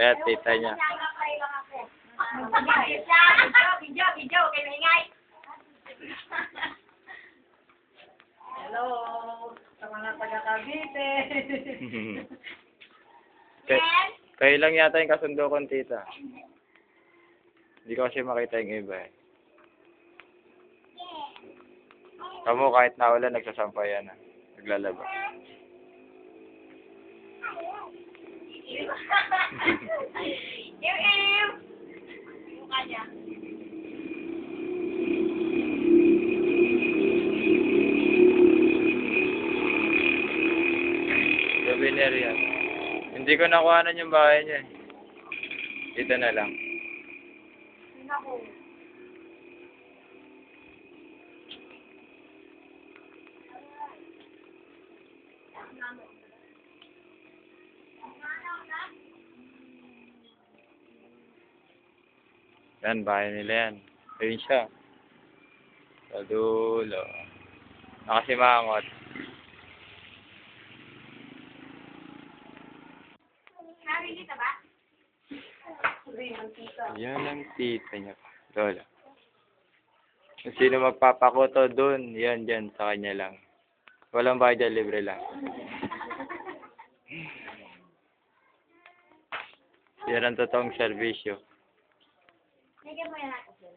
Kaya tita niya. Video, video. Hello, sa mga taga Cavite. Kay, kayo lang yata yung kasundo kong tita. Hindi ko kasi makita yung iba eh. Kamu kahit nawala nagsasampayan na. Naglalaba. Ew, ew. Mukha niya. Souvenir yan. Hindi ko nakuhanan yung bahay niya eh. Na lang. Naku. Yan, bahay nila yan. Ayun siya. Sa dulo. Nakasimangot. Nakikita ba? Yan ang tita niya. Lola. Kung sino magpapakuto dun, yan dyan, sa kanya lang. Walang bayad dyan, libre lang. Yan ang totoong serbisyo. Lagyan mo yan natin.